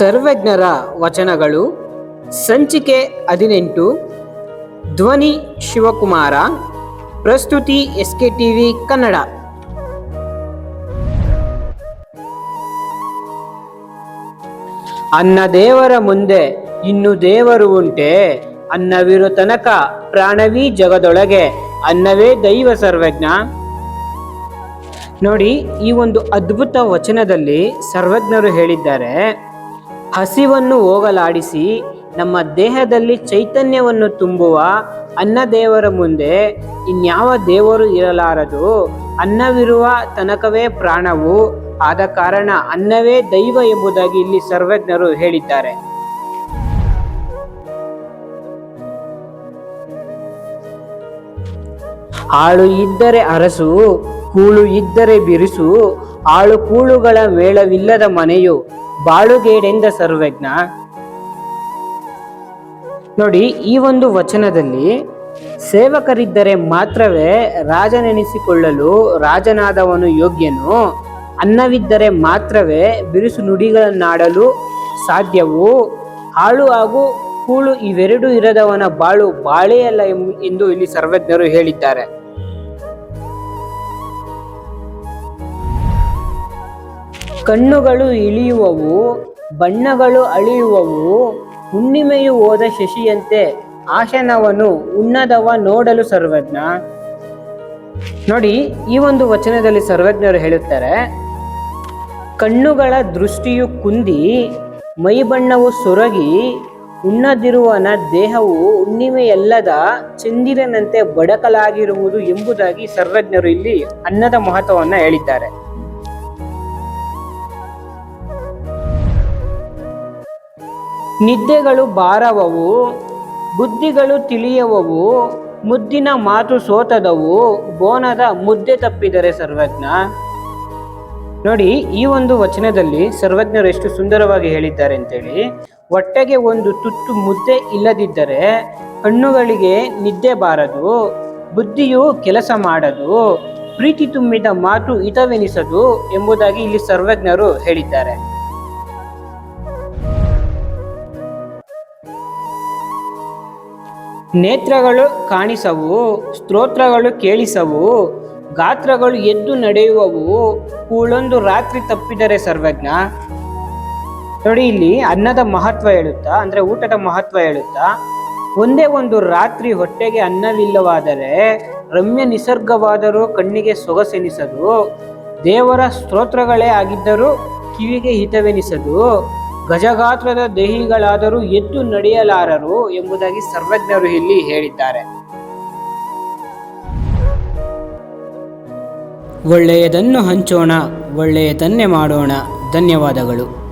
ಸರ್ವಜ್ಞರ ವಚನಗಳು, ಸಂಚಿಕೆ ಹದಿನೆಂಟು, ಧ್ವನಿ ಶಿವಕುಮಾರ, ಪ್ರಸ್ತುತಿ ಎಸ್ ಕೆ ಟಿವಿ ಕನ್ನಡ. ಅನ್ನ ದೇವರ ಮುಂದೆ ಇನ್ನು ದೇವರು ಉಂಟೆ ಅನ್ನವಿರು ತನಕ ಪ್ರಾಣವೀ ಜಗದೊಳಗೆ, ಅನ್ನವೇ ದೈವ ಸರ್ವಜ್ಞ. ನೋಡಿ, ಈ ಒಂದು ಅದ್ಭುತ ವಚನದಲ್ಲಿ ಸರ್ವಜ್ಞರು ಹೇಳಿದ್ದಾರೆ. ಹಸಿವನ್ನು ಹೋಗಲಾಡಿಸಿ ನಮ್ಮ ದೇಹದಲ್ಲಿ ಚೈತನ್ಯವನ್ನು ತುಂಬುವ ಅನ್ನ ದೇವರ ಮುಂದೆ ಇನ್ಯಾವ ದೇವರು ಇರಲಾರದು ಅನ್ನವಿರುವ ತನಕವೇ ಪ್ರಾಣವು. ಆದ ಕಾರಣ ಅನ್ನವೇ ದೈವ ಎಂಬುದಾಗಿ ಇಲ್ಲಿ ಸರ್ವಜ್ಞರು ಹೇಳಿದ್ದಾರೆ. ಆಳು ಇದ್ದರೆ ಅರಸು, ಕೂಳು ಇದ್ದರೆ ಬಿರುಸು, ಆಳು ಕೂಳುಗಳ ಮೇಳವಿಲ್ಲದ ಮನೆಯು. ಬಾಳುಗೇಡೆಂದ ಸರ್ವಜ್ಞ. ನೋಡಿ, ಈ ಒಂದು ವಚನದಲ್ಲಿ ಸೇವಕರಿದ್ದರೆ ಮಾತ್ರವೇ ರಾಜನೆನಿಸಿಕೊಳ್ಳಲು ರಾಜನಾದವನು ಯೋಗ್ಯನು, ಅನ್ನವಿದ್ದರೆ ಮಾತ್ರವೇ ಬಿರುಸು ನುಡಿಗಳನ್ನಾಡಲು ಸಾಧ್ಯವು, ಹಾಳು ಹಾಗೂ ಕೂಳು ಇವೆರಡೂ ಇರದವನ ಬಾಳು ಬಾಳೆಯಲ್ಲ ಎಂಬ- ಎಂದು ಇಲ್ಲಿ ಸರ್ವಜ್ಞರು ಹೇಳಿದ್ದಾರೆ. ಕಣ್ಣುಗಳು ಇಳಿಯುವವು, ಬಣ್ಣಗಳು ಅಳಿಯುವವು, ಹುಣ್ಣಿಮೆಯು ಹೋದ ಶಶಿಯಂತೆ ಆಶನವನು ಉನ್ನದವ ನೋಡಲು ಸರ್ವಜ್ಞ. ನೋಡಿ, ಈ ಒಂದು ವಚನದಲ್ಲಿ ಸರ್ವಜ್ಞರು ಹೇಳುತ್ತಾರೆ, ಕಣ್ಣುಗಳ ದೃಷ್ಟಿಯು ಕುಂದಿ ಮೈಬಣ್ಣವು ಸೊರಗಿ ಉಣ್ಣದಿರುವನ ದೇಹವು ಹುಣ್ಣಿಮೆಯಲ್ಲದ ಚಂದಿರನಂತೆ ಬಡಕಲಾಗಿರುವುದು ಎಂಬುದಾಗಿ ಸರ್ವಜ್ಞರು ಇಲ್ಲಿ ಅನ್ನದ ಮಹತ್ವವನ್ನು ಹೇಳಿದ್ದಾರೆ. ನಿದ್ದೆಗಳು ಬಾರವವು, ಬುದ್ಧಿಗಳು ತಿಳಿಯವವು, ಮುದ್ದಿನ ಮಾತು ಸೋತದವು, ಬೋನದ ಮುದ್ದೆ ತಪ್ಪಿದರೆ ಸರ್ವಜ್ಞ. ನೋಡಿ, ಈ ಒಂದು ವಚನದಲ್ಲಿ ಸರ್ವಜ್ಞರು ಎಷ್ಟು ಸುಂದರವಾಗಿ ಹೇಳಿದ್ದಾರೆ ಅಂತೇಳಿ. ಹೊಟ್ಟೆಗೆ ಒಂದು ತುತ್ತು ಮುದ್ದೆ ಇಲ್ಲದಿದ್ದರೆ ಕಣ್ಣುಗಳಿಗೆ ನಿದ್ದೆ ಬಾರದು, ಬುದ್ಧಿಯು ಕೆಲಸ ಮಾಡದು, ಪ್ರೀತಿ ತುಂಬಿದ ಮಾತು ಹಿತವೆನಿಸದು ಎಂಬುದಾಗಿ ಇಲ್ಲಿ ಸರ್ವಜ್ಞರು ಹೇಳಿದ್ದಾರೆ. ನೇತ್ರಗಳು ಕಾಣಿಸವು, ಸ್ತೋತ್ರಗಳು ಕೇಳಿಸವು, ಗಾತ್ರಗಳು ಎದ್ದು ನಡೆಯುವವು. ಕೂಳೊಂದು ರಾತ್ರಿ ತಪ್ಪಿದರೆ ಸರ್ವಜ್ಞ. ನೋಡಿ ಇಲ್ಲಿ ಅನ್ನದ ಮಹತ್ವ ಹೇಳುತ್ತಾ, ಅಂದ್ರೆ ಊಟದ ಮಹತ್ವ ಹೇಳುತ್ತಾ, ಒಂದೇ ಒಂದು ರಾತ್ರಿ ಹೊಟ್ಟೆಗೆ ಅನ್ನವಿಲ್ಲವಾದರೆ, ರಮ್ಯ ನಿಸರ್ಗವಾದರೂ ಕಣ್ಣಿಗೆ ಸೊಗಸೆನಿಸದು, ದೇವರ ಸ್ತೋತ್ರಗಳೇ ಆಗಿದ್ದರೂ ಕಿವಿಗೆ ಹಿತವೆನಿಸದು. ಗಜಗಾತ್ರದ ದೇಹಿಗಳಾದರೂ ಎದ್ದು ನಡೆಯಲಾರರು ಎಂಬುದಾಗಿ ಸರ್ವಜ್ಞರು ಇಲ್ಲಿ ಹೇಳಿದ್ದಾರೆ. ಒಳ್ಳೆಯದನ್ನು ಹಂಚೋಣ ಒಳ್ಳೆಯದನ್ನೇ ಮಾಡೋಣ. ಧನ್ಯವಾದಗಳು.